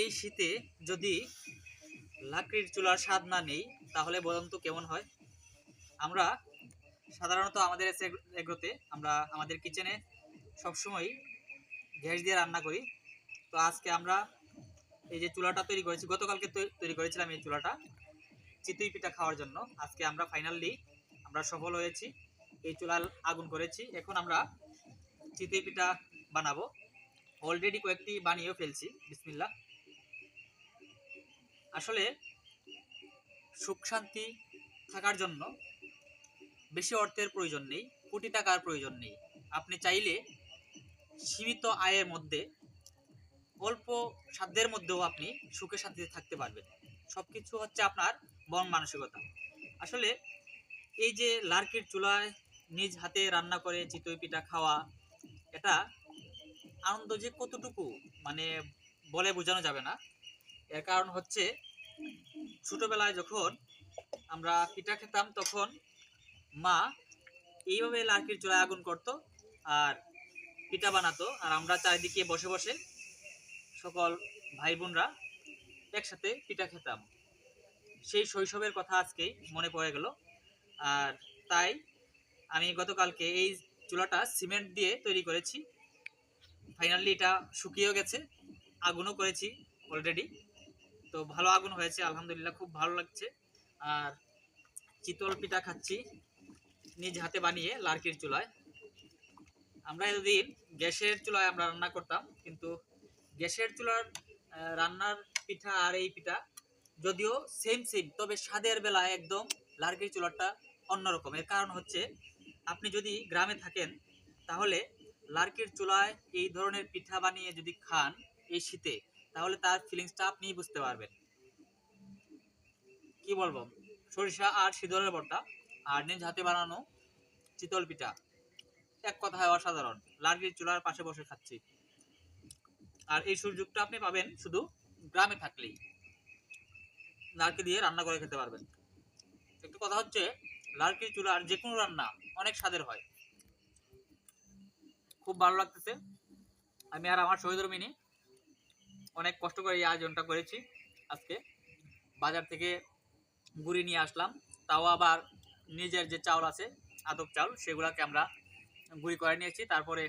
এই শীতে যদি লাকড়ির চুলার স্বাদ না নেই, তাহলে বলুন তো কেমন হয়? আমরা সাধারণত আমাদের এগ্রোতে আমরা আমাদের কিচেনে সবসময় গ্যাস দিয়ে রান্না করি। তো আজকে আমরা এই যে চুলাটা তৈরি করেছি, গতকালকে তৈরি করেছিলাম এই চুলাটা চিতই পিঠা খাওয়ার জন্য। আজকে আমরা ফাইনালি আমরা সফল হয়েছি, এই চুলার আগুন করেছি। এখন আমরা চিতই পিঠা বানাবো। অলরেডি কয়েকটি বানিয়েও ফেলছি বিসমিল্লা আসলে সুখ শান্তি থাকার জন্য বেশি অর্থের প্রয়োজন নেই, কোটি টাকার প্রয়োজন নেই। আপনি চাইলে সীমিত আয়ের মধ্যে, অল্প সাধ্যের মধ্যেও আপনি সুখে শান্তিতে থাকতে পারবেন। সব কিছু হচ্ছে আপনার মন মানসিকতা। আসলে এই যে লার্কির চুলায় নিজ হাতে রান্না করে চিতই পিঠা খাওয়া, এটা আনন্দ যে কতটুকু মানে বলে বোঝানো যাবে না। এর কারণ হচ্ছে ছোটবেলায় যখন আমরা পিঠা খেতাম, তখন মা এইভাবে লার্কির চুলায় আগুন করতো আর পিঠা বানাতো। আর আমরা চারিদিকে বসে বসে সকল ভাই বোনরা একসাথে পিঠা খেতাম। সেই শৈশবের কথা আজকেই মনে পড়ে গেল। আর তাই আমি গতকালকে এই চুলাটা সিমেন্ট দিয়ে তৈরি করেছি। ফাইনালি এটা শুকিয়েও গেছে, আগুনও করেছি অলরেডি তো ভালো আগুন হয়েছে, আলহামদুলিল্লাহ, খুব ভালো লাগছে। আর চিতল পিঠা খাচ্ছি, নিজ হাতে বানিয়ে লার্কির চুলায়। আমরা এতদিন গ্যাসের চুলায় আমরা রান্না করতাম, কিন্তু গ্যাসের চুলার রান্নার পিঠা আর এই পিঠা যদিও সেম সেম তবে স্বাদের বেলায় একদম লার্কির চুলাটা অন্যরকম এর কারণ হচ্ছে, আপনি যদি গ্রামে থাকেন, তাহলে লার্কির চুলায় এই ধরনের পিঠা বানিয়ে যদি খান এই শীতে তাহলে তার ফিলিংসটা আপনি বুঝতে পারবেন। কি বলব? সরিষা আর সিঁদুরের বর্তা আর নিজ হাতে বানানো চিতল পিঠা। এক কথায় অসাধারণ। লার্কির চুলার পাশে বসে খাচ্ছি। আর এই সুযোগটা আপনি পাবেন শুধু গ্রামে থাকলেই। লার্কি দিয়ে রান্না করে খেতে পারবেন। একটু কথা হচ্ছে লার্কির চুলার যে কোনো রান্না অনেক স্বাদের হয়। খুব ভালো লাগতেছে। আমি আর আমার শহীদুর মিনি অনেক কষ্ট করে এই আয়োজনটা করেছি। আজকে বাজার থেকে গুড়ি নিয়ে আসলাম। তাও আবার নিজের যে চাউল আছে, আদব চাউল, সেগুলোকে আমরা গুঁড়ি করে নিয়েছি। তারপরে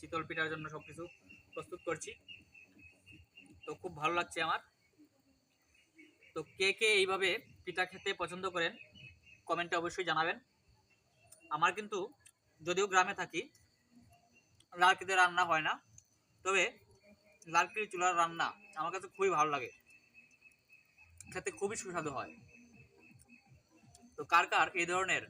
চিতল পিঠার জন্য সব কিছু প্রস্তুত করছি। তো খুব ভালো লাগছে আমার। তো কে কে এইভাবে পিঠা খেতে পছন্দ করেন, কমেন্টে অবশ্যই জানাবেন। আমার কিন্তু, যদিও গ্রামে থাকি লালকিতে রান্না হয় না। তবে লালকির চুলার রান্না আমার কাছে খুবই ভালো লাগে। খেতে খুবই সুস্বাদু হয়। তো কার কার এই ধরনের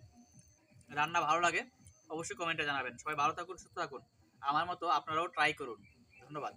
রান্না ভালো লাগে, অবশ্যই কমেন্টে জানাবেন। সবাই ভালো থাকুন, সুস্থ থাকুন। আমার মতো আপনারাও ট্রাই করুন। ধন্যবাদ।